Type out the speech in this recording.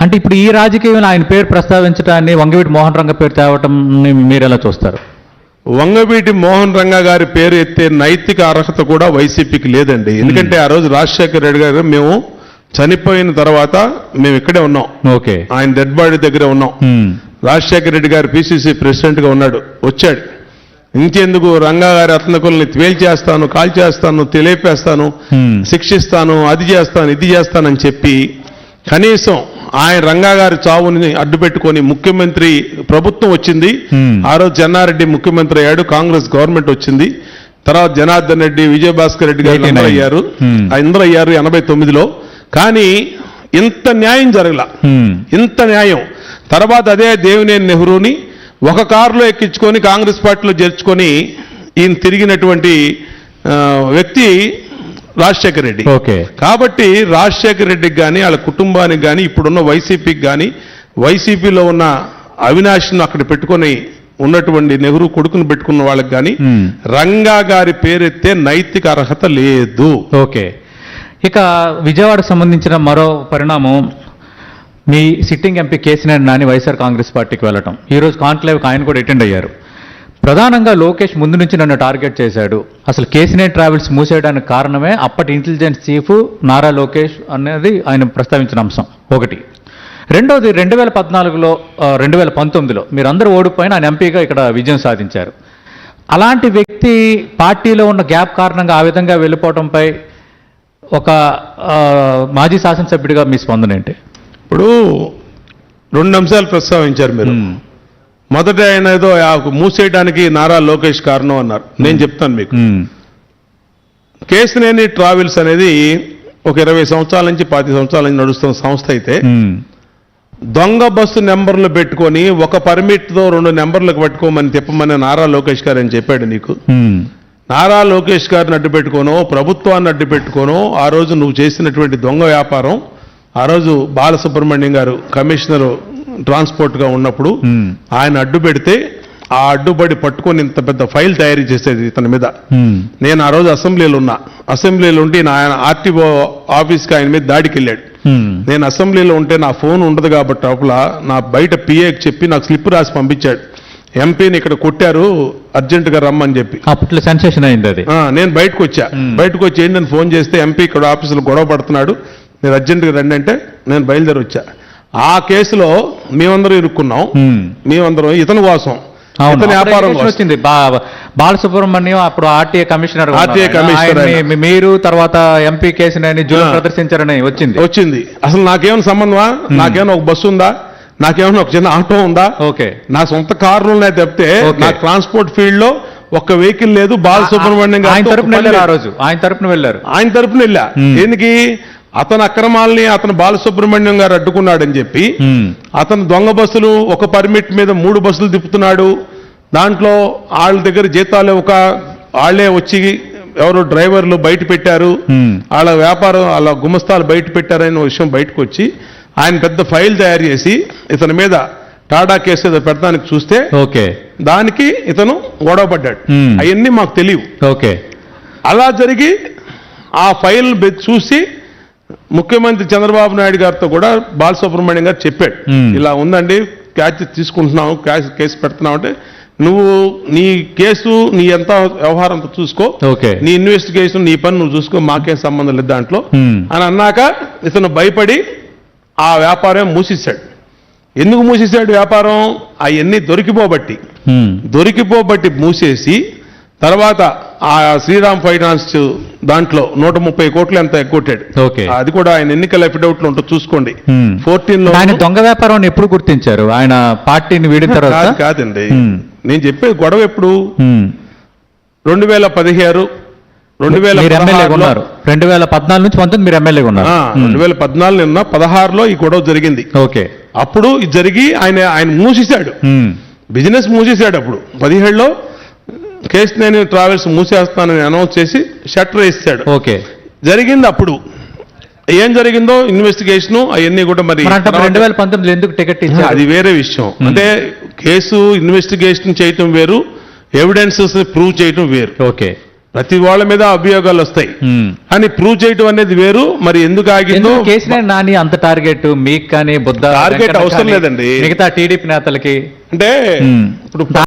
అంటే ఇప్పుడు ఈ రాజకీయంలో ఆయన పేరు ప్రస్తావించడాన్ని వంగవీటి మోహన్ రంగ పేరు తేవటం మీరు ఎలా చూస్తారు? వంగవీటి మోహన్ రంగా గారి పేరు ఎత్తే నైతిక అర్హత కూడా వైసీపీకి లేదండి. ఎందుకంటే ఆ రోజు రాజశేఖర రెడ్డి గారు మేము చనిపోయిన తర్వాత మేము ఇక్కడే ఉన్నాం. ఓకే. ఆయన డెడ్ బాడీ దగ్గర ఉన్నాం. రాజశేఖర రెడ్డి గారు పిసిసి ప్రెసిడెంట్గా ఉన్నాడు. వచ్చాడు. ఇంకెందుకు రంగా గారి అతనకుల్ని తేల్చేస్తాను కాల్ చేస్తాను తెలియపేస్తాను. శిక్షిస్తాను అది చేస్తాను ఇది చేస్తానని చెప్పి కనీసం ఆయన రంగా గారి చావుని అడ్డు పెట్టుకొని ముఖ్యమంత్రి ప్రభుత్వం వచ్చింది. ఆ రోజు చెన్నారెడ్డి ముఖ్యమంత్రి అయ్యాడు కాంగ్రెస్ గవర్నమెంట్ వచ్చింది తర్వాత జనార్దన్ రెడ్డి విజయభాస్కర్ రెడ్డి గారు 89. అందరూ అయ్యారు. అందరూ అయ్యారు ఎనభై తొమ్మిదిలో కానీ ఇంత న్యాయం జరగల. ఇంత న్యాయం తర్వాత అదే దేవినేని నెహ్రూని ఒక కారులో ఎక్కించుకొని కాంగ్రెస్ పార్టీలో చేర్చుకొని ఈయన తిరిగినటువంటి వ్యక్తి రాజశేఖర రెడ్డి. ఓకే. కాబట్టి రాజశేఖర రెడ్డికి కానీ వాళ్ళ కుటుంబానికి కానీ ఇప్పుడున్న వైసీపీకి కానీ వైసీపీలో ఉన్న అవినాష్ను అక్కడ పెట్టుకొని ఉన్నటువంటి నెహ్రూ కొడుకును పెట్టుకున్న వాళ్ళకి కానీ. రంగా గారి పేరెత్తే నైతిక అర్హత లేదు. ఓకే. ఇక విజయవాడకు సంబంధించిన మరో పరిణామం మీ సిట్టింగ్ ఎంపీ కేసీఆర్ నాని వైఎస్ఆర్ కాంగ్రెస్ పార్టీకి వెళ్ళటం. ఈ రోజు కాన్క్లేవ్కి ఆయన కూడా అటెండ్ అయ్యారు. ప్రధానంగా లోకేష్ ముందు నుంచి నన్ను టార్గెట్ చేశాడు. అసలు కేసీఆర్ ట్రావెల్స్ మూసేయడానికి కారణమే అప్పటి ఇంటెలిజెన్స్ చీఫ్ నారా లోకేష్ అనేది ఆయన ప్రస్తావించిన అంశం. ఒకటి. రెండోది రెండు వేల పద్నాలుగులో రెండు వేల పంతొమ్మిదిలో మీరందరూ ఓడిపోయిన ఆయన ఎంపీగా ఇక్కడ విజయం సాధించారు. అలాంటి వ్యక్తి పార్టీలో ఉన్న గ్యాప్ కారణంగా ఆ విధంగా వెళ్ళిపోవడంపై ఒక మాజీ శాసనసభ్యుడిగా మీ స్పందన ఏంటి? ఇప్పుడు రెండు అంశాలు ప్రస్తావించారు మీరు. మొదట ఆయన ఏదో మూసేయడానికి నారా లోకేష్ కారణం అన్నారు. నేను చెప్తాను మీకు. కేసినేని ట్రావెల్స్ అనేది ఒక ఇరవై సంవత్సరాల నుంచి పాతి సంవత్సరాల నుంచి నడుస్తున్న సంస్థ అయితే దొంగ బస్సు నెంబర్లు పెట్టుకొని ఒక పర్మిట్తో రెండు నెంబర్లకు పట్టుకోమని తిప్పమని నారా లోకేష్ గారు అని చెప్పాడు నీకు. నారా లోకేష్ గారిని అడ్డు పెట్టుకోనో ప్రభుత్వాన్ని అడ్డు పెట్టుకోనో ఆ రోజు నువ్వు చేసినటువంటి దొంగ వ్యాపారం ఆ రోజు బాలసుబ్రహ్మణ్యం గారు కమిషనర్ ట్రాన్స్పోర్ట్గా ఉన్నప్పుడు ఆయన అడ్డు పెడితే ఆ అడ్డుబడి పట్టుకొని ఇంత పెద్ద ఫైల్ తయారు చేసేది ఇతని మీద. నేను ఆ రోజు అసెంబ్లీలో ఉన్నా. అసెంబ్లీలో ఉండి నా ఆయన ఆర్టీఓ ఆఫీస్కి ఆయన మీద దాడికి వెళ్ళాడు నేను అసెంబ్లీలో ఉంటే నా ఫోన్ ఉండదు కాబట్టి లోపల నా బయట పిఏకి చెప్పి నాకు స్లిప్ రాసి పంపించాడు. ఎంపీని ఇక్కడ కొట్టారు అర్జెంటుగా రమ్మని చెప్పి. అప్పట్లో సెన్సేషన్ అయింది అది. నేను బయటకు వచ్చా. బయటకు వచ్చి ఏంటని ఫోన్ చేస్తే ఎంపీ ఇక్కడ ఆఫీసులో గొడవ పడుతున్నాడు. మీరు అర్జెంటుగా రండి అంటే నేను బయలుదేరి వచ్చా. ఆ కేసులో మేమందరం ఇరుక్కున్నాం. మేమందరం ఇతని కోసం అవును. ఇతని వ్యాపారం వచ్చింది? బాలసుబ్రహ్మణ్యం అప్పుడు ఆర్టీఏ కమిషనర్. కమిషనర్. మీరు తర్వాత ఎంపీ కేసునని ఆ. ప్రదర్శించారని వచ్చింది. వచ్చింది. అసలు నాకేమైనా సంబంధమా? నాకేమైనా ఒక బస్సు ఉందా? నాకేమైనా ఒక చిన్న ఆటో ఉందా? ఓకే. నా సొంత కార్లు ఉన్నాయి తప్పితే. నా ట్రాన్స్పోర్ట్ ఫీల్డ్లో ఒక్క వెహికల్ లేదు బాలసుబ్రహ్మణ్యం ఆయన తరపున పని వెళ్ళారు ఆ. రోజు. ఆయన తరపున వెళ్ళారు. ఆయన తరపున వెళ్ళా. Hmm. అతని అక్రమాల్ని అతను బాలసుబ్రహ్మణ్యం గారు అడ్డుకున్నాడని చెప్పి అతను దొంగ బస్సులు ఒక పర్మిట్ మీద మూడు బస్సులు తిప్పుతున్నాడు. దాంట్లో వాళ్ళ దగ్గర జీతాలు ఒక వాళ్ళే వచ్చి ఎవరో డ్రైవర్లు బయట పెట్టారు. వాళ్ళ వ్యాపారం వాళ్ళ గుమస్తాలు బయట పెట్టారనే విషయం బయటకు వచ్చి ఆయన పెద్ద ఫైల్ తయారు చేసి ఇతని మీద టాటా కేసు ఏదో పెడతానికి చూస్తే ఓకే. దానికి ఇతను గొడవ పడ్డాడు. అవన్నీ మాకు తెలియవు. ఓకే. అలా జరిగి ఆ ఫైల్ చూసి ముఖ్యమంత్రి చంద్రబాబు నాయుడు గారితో కూడా బాలసుబ్రహ్మణ్యం గారు చెప్పాడు. ఇలా ఉందండి క్యాచ్ తీసుకుంటున్నావు క్యాచ్ కేసు పెడుతున్నావు అంటే నువ్వు నీ కేసు నీ ఎంత వ్యవహారం చూసుకో ఓకే. నీ ఇన్వెస్టిగేషన్ నీ పని నువ్వు చూసుకో మాకేం సంబంధం లేదు దాంట్లో. అని అన్నాక ఇతను భయపడి ఆ వ్యాపారం మూసేశాడు. ఎందుకు మూసేశాడు వ్యాపారం? అవన్నీ దొరికిపోబట్టి. దొరికిపోబట్టి మూసేసి తర్వాత ఆ శ్రీరామ్ ఫైనాన్స్ దాంట్లో నూట ముప్పై కోట్లు ఎంత ఎగ్గొట్టాడు. ఓకే. అది కూడా ఆయన ఎన్నికల అఫిడవిట్లో ఉంటుంది చూసుకోండి. ఫోర్టీన్లో ఆయన దొంగ వ్యాపారం ఎప్పుడు గుర్తించారు? ఆయన పార్టీని వీడిన తర్వాత? కాదు కాదండి. నేను చెప్పేది గొడవ ఎప్పుడు. రెండు వేల పదిహేరు రెండు వేల ఉన్నారు రెండు వేల పద్నాలుగు నుంచి పంతొమ్మిది మీరు ఎమ్మెల్యేగా ఉన్నారు రెండు వేల పద్నాలుగు నిన్న పదహారులో ఈ గొడవ జరిగింది. ఓకే. అప్పుడు జరిగి ఆయన ఆయన మూసేశాడు. బిజినెస్ మూసేశాడు అప్పుడు. పదిహేడులో కేసినేని ట్రావెల్స్ మూసేస్తానని అనౌన్స్ చేసి షట్టర్ వేసాడు ఓకే. జరిగింది అప్పుడు ఏం జరిగిందో ఇన్వెస్టిగేషన్ అవన్నీ కూడా మరి రెండు వేల పంతొమ్మిదిలో ఎందుకు టికెట్ ఇచ్చారు? అది వేరే విషయం. అంటే కేసు ఇన్వెస్టిగేషన్ చేయటం వేరు ఎవిడెన్సెస్ ప్రూవ్ చేయటం వేరు. ఓకే. ప్రతి వాళ్ళ మీద అభియోగాలు వస్తాయి. అని ప్రూవ్ చేయడం అనేది వేరు మరి ఎందుకు ఆగిందో కేసీఆర్ నాని అంత టార్గెట్? మీకు కానీ బుద్ధ టార్గెట్ అవసరం లేదండి. మిగతా టీడీపీ నేతలకి? అంటే. ఇప్పుడు